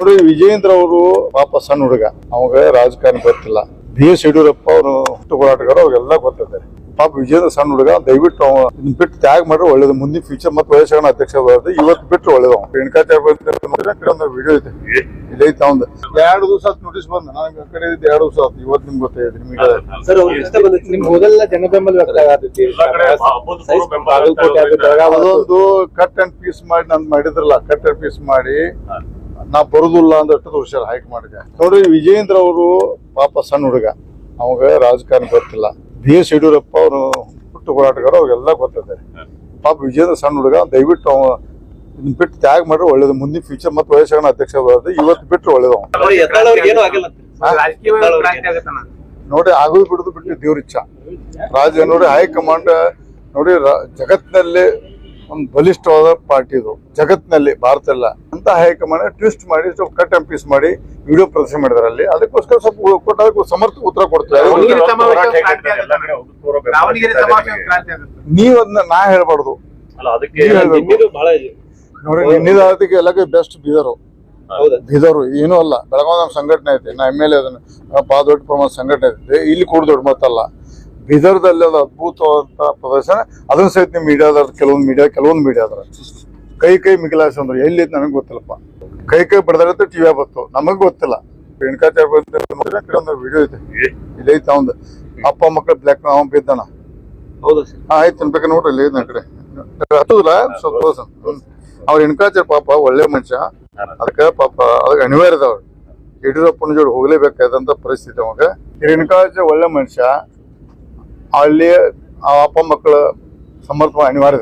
ನೋಡ್ರಿ ವಿಜಯೇಂದ್ರ ಅವರು ಪಾಪ ಸಣ್ಣ ಹುಡುಗ. ಅವಾಗ ರಾಜಕಾರಣಿ ಗೊತ್ತಿಲ್ಲ. ಬಿ ಎಸ್ ಯಡಿಯೂರಪ್ಪ ಅವರು ಹುಟ್ಟು ಹೋರಾಟಗಾರ ಅವ್ರಿಗೆಲ್ಲ ಗೊತ್ತಿದೆ ಪಾಪ ವಿಜಯೇಂದ್ರ ಸಣ್ಣ ಹುಡುಗ ದಯವಿಟ್ಟು ಅವ ಇದನ್ನ ಬಿಟ್ಟು ತ್ಯಾಗ ಮಾಡ್ರೆ ಒಳ್ಳೇದು. ಮುಂದಿನ ಫ್ಯೂಚರ್ ಮತ್ತೆ ವಯಸ್ಸಾಗಣ ಅಧ್ಯಕ್ಷ ಬರೋದು ಇವತ್ತು ಬಿಟ್ಟರೆ ಒಳ್ಳೇದು ರೇಣುಕಾಚಾರ್ಯ ವಿಡಿಯೋ ಐತೆ ಇದೈತೆ ಅವಂದು. ಎರಡು ದಿವಸ ನೋಟಿಸ್ ಬಂದ. ನನಗೆ ಕಡೆ ಇದ್ದು ಎರಡು ದಿವಸ ಆಯ್ತು. ಇವತ್ತು ನಿಮ್ಗೆ ಗೊತ್ತಾಯ್ತು ನಿಮಗೆ ನಿಮ್ ಮೊದಲ ಬೆಂಬಲ ಅದೊಂದು ಕಟ್ ಅಂಡ್ ಪೀಸ್ ಮಾಡಿ ನಾನು ಮಾಡಿದ್ರಲ್ಲ. ಕಟ್ ಅಂಡ್ ಪೀಸ್ ಮಾಡಿ ನಾ ಬರುದಿಲ್ಲ ಅಂದಷ್ಟು ತೋರ್ಸ್ಯಾರ ಹೈಕ್ ಮಾಡಿದೆ. ನೋಡ್ರಿ ವಿಜಯೇಂದ್ರ ಅವರು ಪಾಪ ಸಣ್ಣ ಹುಡುಗ. ಅವಾಗ ರಾಜಕಾರಣ ಗೊತ್ತಿಲ್ಲ. ಬಿ ಎಸ್ ಯಡಿಯೂರಪ್ಪ ಅವರು ಹುಟ್ಟು ಹೋರಾಟಗಾರ ಅವ್ರಿಗೆಲ್ಲ ಗೊತ್ತಿದೆ. ಪಾಪ ವಿಜಯೇಂದ್ರ ಸಣ್ಣ ಹುಡುಗ ದಯವಿಟ್ಟು ಅವ ಇದನ್ನ ಬಿಟ್ಟು ತ್ಯಾಗ ಮಾಡ್ರೆ ಒಳ್ಳೇದು. ಮುಂದಿನ ಫ್ಯೂಚರ್ ಮತ್ತೆ ವಯಸ್ಸಾಗಣ ಅಧ್ಯಕ್ಷ ಬರೋದು ಇವತ್ತು ಬಿಟ್ಟರೆ ಒಳ್ಳೇದು ನೋಡಿ ಆಗೋದು ಬಿಡುದು ಬಿಟ್ಟು ದೇವ್ರ ಇಚ್ಛಾ. ರಾಜ ನೋಡಿ ಹೈಕಮಾಂಡ್ ನೋಡಿ ರ- ಜಗತ್ತಿನಲ್ಲಿ ಒಂದು ಬಲಿಷ್ಠವಾದ ಪಾರ್ಟಿ ಇದು. ಜಗತ್ತಿನಲ್ಲಿ ಭಾರತ ಎಲ್ಲ ಅಂತ ಹೈಕಮಾಂಡ್ ಟ್ವಿಸ್ಟ್ ಮಾಡಿ ಸ್ವಲ್ಪ ಕಟ್ ಅಂಡ್ ಪೀಸ್ ಮಾಡಿ ವಿಡಿಯೋ ಪ್ರದರ್ಶನ ಮಾಡಿದಾರೆ ಅಲ್ಲಿ ಅದಕ್ಕೋಸ್ಕರ ಸ್ವಲ್ಪ ಕೊಟ್ಟ ಅದಕ್ಕೆ ಸಮರ್ಥ ಉತ್ತರ ಕೊಡ್ತಾರೆ. ನೀವ್ ಅದನ್ನ ನಾ ಹೇಳ್ಬಾರ್ದು. ಅಲ್ಲ ಅದಕ್ಕೆ ನೀವ್ ಬಹಳ ಇದೆ. ನೋಡಿ ನಿನ್ನಿದಾದಕ್ಕೆ ಎಲ್ಲಕ್ಕೆ ಬೆಸ್ಟ್ ಬೀದರು. ಹೌದಾ? ಬೀದರು ಏನೂ ಅಲ್ಲ. ಬೆಳಗಾವಿ ನಮ್ಮ ಸಂಘಟನೆ ಐತಿ. ನಾ ಎಂ ಎಲ್ ಎ ಅದನ್ನ. ಬಾ ದೊಡ್ಡ ಪ್ರಮಾಣ ಸಂಘಟನೆ ಐತಿ. ಇಲ್ಲಿ ಕೂಡ ದೊಡ್ಡ ಮತ್ತಲ್ಲ ಬೀದರ್ದಲ್ಲಿ ಅದು ಅದ್ಭುತವಾದಂತಹ ಪ್ರದರ್ಶನ. ಅದನ್ನ ಸಹಿತ ನಿಮ್ಮ ಮೀಡಿಯಾದ ಕೆಲವೊಂದು ಮೀಡಿಯಾ ಕೆಲವೊಂದು ಮೀಡಿಯಾದ್ರ ಕೈ ಕೈ ಮಿಗಿಲಾಸ ಅಂದ್ರೆ ಎಲ್ಲಿ ಐತಿ ನನಗೆ ಗೊತ್ತಿಲ್ಲಪ್ಪ. ಕೈ ಕೈ ಬಡ್ದಾಡತ್ತೆ ಟಿ ವಿ ಬತ್ತು ನಮಗ್ ಗೊತ್ತಿಲ್ಲ. ರೇಣುಕಾಚಾರ್ಯ ವಿಡಿಯೋ ಐತೆ ಇದೈತೆ ಅವಂದು. ಅಪ್ಪ ಮಕ್ಕಳು ಬ್ಲ್ಯಾಕ್ ಅವ ಬಿದ್ದಾನ. ಆಯ್ತು ತಿನ್ಬೇಕು ನೋಡ್ರಿ ಇಲ್ಲಿ ಕಡೆ. ಹತ್ತುದಿಲ್ಲ ಸ್ವಲ್ಪ. ಅವ್ರ ಹೆಣ್ಕಾಚಾರ ಪಾಪ ಒಳ್ಳೆ ಮನುಷ್ಯ. ಅದಕ್ಕೆ ಪಾಪ ಅದಕ್ಕೆ ಅನಿವಾರ್ಯ ಅವ್ರು. ಯಡಿಯೂರಪ್ಪನ ಜೋಡಿ ಹೋಗ್ಲೇಬೇಕಾದಂತ ಪರಿಸ್ಥಿತಿ ಅವಾಗ. ರೇಣುಕಾಚಾರ್ಯ ಒಳ್ಳೆ ಮನುಷ್ಯ. ಅಲ್ಲಿ ಆ ಅಪ್ಪ ಮಕ್ಕಳ ಸಮರ್ಥ ಅನಿವಾರ್ಯ